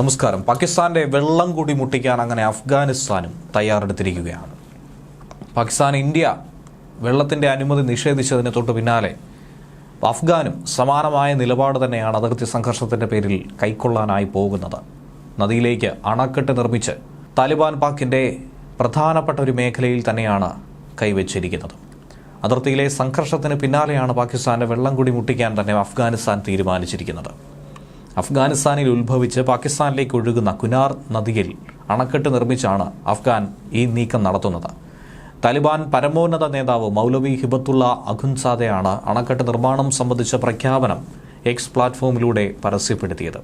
നമസ്കാരം. പാകിസ്ഥാന്റെ വെള്ളം കൂടി മുട്ടിക്കാൻ അങ്ങനെ അഫ്ഗാനിസ്ഥാനും തയ്യാറെടുത്തിരിക്കുകയാണ്. പാകിസ്ഥാൻ ഇന്ത്യ വെള്ളത്തിന്റെ അനുമതി നിഷേധിച്ചതിന് തൊട്ട് പിന്നാലെ അഫ്ഗാനും സമാനമായ നിലപാട് തന്നെയാണ് അതിർത്തി സംഘർഷത്തിന്റെ പേരിൽ കൈക്കൊള്ളാനായി പോകുന്നത്. നദിയിലേക്ക് അണക്കെട്ട് നിർമ്മിച്ച് താലിബാൻ പാക്കിന്റെ പ്രധാനപ്പെട്ട ഒരു മേഖലയിൽ തന്നെയാണ് കൈവച്ചിരിക്കുന്നത്. അതിർത്തിയിലെ സംഘർഷത്തിന് പിന്നാലെയാണ് പാകിസ്ഥാന്റെ വെള്ളം കൂടി മുട്ടിക്കാൻ തന്നെ അഫ്ഗാനിസ്ഥാൻ തീരുമാനിച്ചിരിക്കുന്നത്. അഫ്ഗാനിസ്ഥാനിൽ ഉത്ഭവിച്ച് പാകിസ്ഥാനിലേക്ക് ഒഴുകുന്ന കുനാർ നദിയിൽ അണക്കെട്ട് നിർമ്മിച്ചാണ് അഫ്ഗാൻ ഈ നീക്കം നടത്തുന്നത്. താലിബാൻ പരമോന്നത നേതാവ് മൗലവി ഹിബത്തുള്ള അഖുൻസാദയാണ് അണക്കെട്ട് നിർമ്മാണം സംബന്ധിച്ച പ്രഖ്യാപനം എക്സ് പ്ലാറ്റ്ഫോമിലൂടെ പരസ്യപ്പെടുത്തിയത്.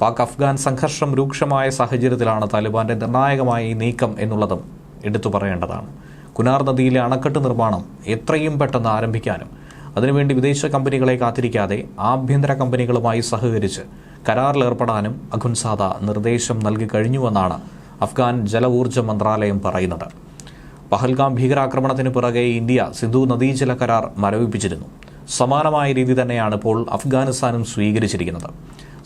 പാക് അഫ്ഗാൻ സംഘർഷം രൂക്ഷമായ സാഹചര്യത്തിലാണ് താലിബാന്റെ നിർണായകമായ ഈ നീക്കം എന്നുള്ളതും എടുത്തു പറയേണ്ടതാണ്. കുനാർ നദിയിലെ അണക്കെട്ട് നിർമ്മാണം എത്രയും പെട്ടെന്ന് ആരംഭിക്കാനും അതിനുവേണ്ടി വിദേശ കമ്പനികളെ കാത്തിരിക്കാതെ ആഭ്യന്തര കമ്പനികളുമായി സഹകരിച്ച് കരാറിലേർപ്പെടാനും അഖുൻസാദ നിർദ്ദേശം നൽകി കഴിഞ്ഞുവെന്നാണ് അഫ്ഗാൻ ജലഊർജ മന്ത്രാലയം പറയുന്നത്. പഹൽഗാം ഭീകരാക്രമണത്തിന് പുറകെ ഇന്ത്യ സിന്ധു നദീജല കരാർ മരവിപ്പിച്ചിരുന്നു. സമാനമായ രീതി തന്നെയാണ് ഇപ്പോൾ അഫ്ഗാനിസ്ഥാനും സ്വീകരിച്ചിരിക്കുന്നത്.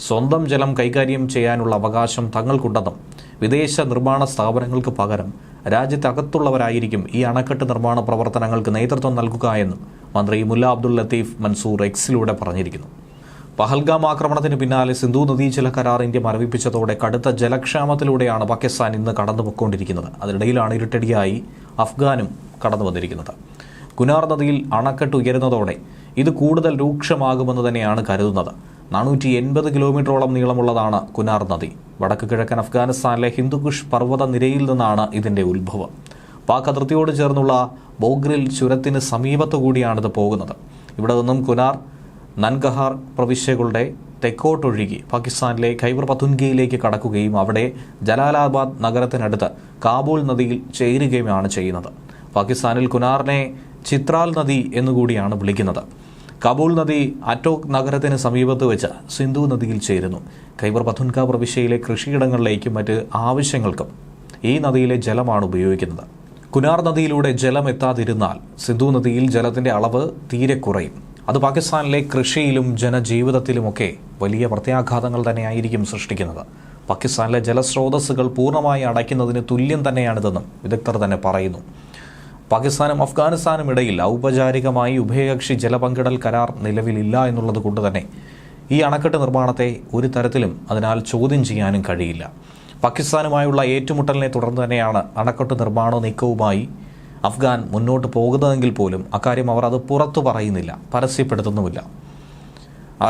സ്വന്തം ജലം കൈകാര്യം ചെയ്യാനുള്ള അവകാശം തങ്ങൾക്കുണ്ടെന്നും വിദേശ നിർമ്മാണ സ്ഥാപനങ്ങൾക്ക് പകരം രാജ്യത്തകത്തുള്ളവരായിരിക്കും ഈ അണക്കെട്ട് നിർമ്മാണ പ്രവർത്തനങ്ങൾക്ക് നേതൃത്വം നൽകുക എന്നും മന്ത്രി മുല്ല അബ്ദുൽ ലത്തീഫ് മൻസൂർ എക്സിലൂടെ പറഞ്ഞിരിക്കുന്നു. പഹൽഗാം ആക്രമണത്തിന് പിന്നാലെ സിന്ധു നദീജല കരാർ ഇന്ത്യ മരവിപ്പിച്ചതോടെ കടുത്ത ജലക്ഷാമത്തിലൂടെയാണ് പാകിസ്ഥാൻ ഇന്ന് കടന്നുപോയിക്കൊണ്ടിരിക്കുന്നത്. അതിനിടയിലാണ് ഇരുട്ടടിയായി അഫ്ഗാനും കടന്നു വന്നിരിക്കുന്നത് കുനാർ നദിയിൽ അണക്കെട്ട് ഉയരുന്നതോടെ ഇത് കൂടുതൽ രൂക്ഷമാകുമെന്ന് തന്നെയാണ് കരുതുന്നത്. നാനൂറ്റി എൺപത് കിലോമീറ്ററോളം നീളമുള്ളതാണ് കുനാർ നദി. വടക്ക് കിഴക്കൻ അഫ്ഗാനിസ്ഥാനിലെ ഹിന്ദുക്കുഷ് പർവത നിരയിൽ നിന്നാണ് ഇതിന്റെ ഉത്ഭവം. പാക് അതിർത്തിയോട് ചേർന്നുള്ള ബോഗ്രിൽ ചുരത്തിന് സമീപത്തു കൂടിയാണിത് പോകുന്നത്. ഇവിടെ നിന്നും കുനാർ നൻഗഹാർ പ്രവിശ്യകളുടെ തെക്കോട്ടൊഴുകി പാകിസ്ഥാനിലെ ഖൈബർ പത്തുൻഗയിലേക്ക് കടക്കുകയും അവിടെ ജലാലാബാദ് നഗരത്തിനടുത്ത് കാബൂൾ നദിയിൽ ചേരുകയുമാണ് ചെയ്യുന്നത്. പാകിസ്ഥാനിൽ കുനാറിനെ ചിത്രാൽ നദി എന്നുകൂടിയാണ് വിളിക്കുന്നത്. കാബൂൾ നദി അറ്റോക് നഗരത്തിന് സമീപത്ത് വെച്ച് സിന്ധു നദിയിൽ ചേരുന്നു. ഖൈബർ പഥുൻക പ്രവിശ്യയിലെ കൃഷിയിടങ്ങളിലേക്കും മറ്റ് ആവശ്യങ്ങൾക്കും ഈ നദിയിലെ ജലമാണ് ഉപയോഗിക്കുന്നത്. കുനാർ നദിയിലൂടെ ജലം എത്താതിരുന്നാൽ സിന്ധു നദിയിൽ ജലത്തിന്റെ അളവ് തീരെ കുറയും. അത് പാകിസ്ഥാനിലെ കൃഷിയിലും ജനജീവിതത്തിലുമൊക്കെ വലിയ പ്രത്യാഘാതങ്ങൾ തന്നെയായിരിക്കും സൃഷ്ടിക്കുന്നത്. പാകിസ്ഥാനിലെ ജലസ്രോതസ്സുകൾ പൂർണമായി അടയ്ക്കുന്നതിന് തുല്യം തന്നെയാണിതെന്നും വിദഗ്ധർ തന്നെ പറയുന്നു. പാകിസ്ഥാനും അഫ്ഗാനിസ്ഥാനും ഇടയിൽ ഔപചാരികമായി ഉഭയകക്ഷി ജലപങ്കിടൽ കരാർ നിലവിലില്ല എന്നുള്ളത് കൊണ്ട് തന്നെ ഈ അണക്കെട്ട് നിർമ്മാണത്തെ ഒരു തരത്തിലും അതിനാൽ ചോദ്യം ചെയ്യാനും കഴിയില്ല. പാകിസ്ഥാനുമായുള്ള ഏറ്റുമുട്ടലിനെ തുടർന്ന് തന്നെയാണ് അണക്കെട്ട് നിർമ്മാണ നീക്കവുമായി അഫ്ഗാൻ മുന്നോട്ട് പോകുന്നതെങ്കിൽ പോലും അക്കാര്യം അവർ അത് പുറത്തു പറയുന്നില്ല പരസ്യപ്പെടുത്തുന്നുമില്ല.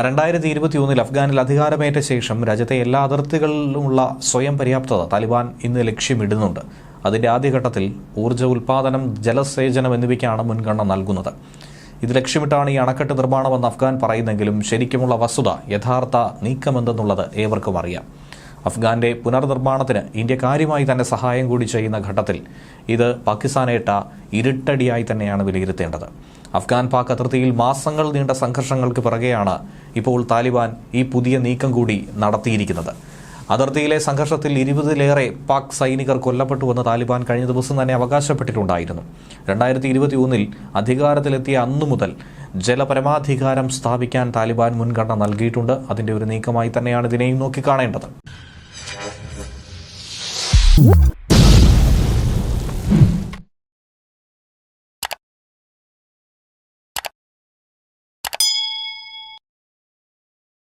രണ്ടായിരത്തി ഇരുപത്തി ഒന്നിൽ അഫ്ഗാനിൽ അധികാരമേറ്റ ശേഷം രാജ്യത്തെ എല്ലാ അതിർത്തികളിലുമുള്ള സ്വയം പര്യാപ്തത താലിബാൻ ഇന്ന് ലക്ഷ്യമിടുന്നുണ്ട്. അതിന്റെ ആദ്യഘട്ടത്തിൽ ഊർജ ഉൽപാദനം ജലസേചനം എന്നിവയ്ക്കാണ് മുൻഗണന നൽകുന്നത്. ഇത് ലക്ഷ്യമിട്ടാണ് ഈ അണക്കെട്ട് നിർമ്മാണമെന്ന് അഫ്ഗാൻ പറയുന്നെങ്കിലും ശരിക്കുമുള്ള വസ്തുത യഥാർത്ഥ നീക്കമെന്തെന്നുള്ളത് ഏവർക്കും അറിയാം. അഫ്ഗാന്റെ പുനർനിർമ്മാണത്തിന് ഇന്ത്യ കാര്യമായി തന്നെ സഹായം കൂടി ചെയ്യുന്ന ഘട്ടത്തിൽ ഇത് പാകിസ്ഥാനേട്ട ഇരുട്ടടിയായി തന്നെയാണ് വിലയിരുത്തേണ്ടത്. അഫ്ഗാൻ പാക് അതിർത്തിയിൽ മാസങ്ങൾ നീണ്ട സംഘർഷങ്ങൾക്ക് പിറകെയാണ് ഇപ്പോൾ താലിബാൻ ഈ പുതിയ നീക്കം കൂടി നടത്തിയിരിക്കുന്നത്. അതിർത്തിയിലെ സംഘർഷത്തിൽ ഇരുപതിലേറെ പാക് സൈനികർ കൊല്ലപ്പെട്ടുവെന്ന് താലിബാൻ കഴിഞ്ഞ ദിവസം തന്നെ അവകാശപ്പെട്ടിട്ടുണ്ടായിരുന്നു. രണ്ടായിരത്തി ഇരുപത്തി ഒന്നിൽ അധികാരത്തിലെത്തിയ അന്നു മുതൽ ജലപരമാധികാരം സ്ഥാപിക്കാൻ താലിബാൻ മുൻഗണന നൽകിയിട്ടുണ്ട്. അതിന്റെ ഒരു നീക്കമായി തന്നെയാണ് ഇതിനെയും നോക്കിക്കാണേണ്ടത്.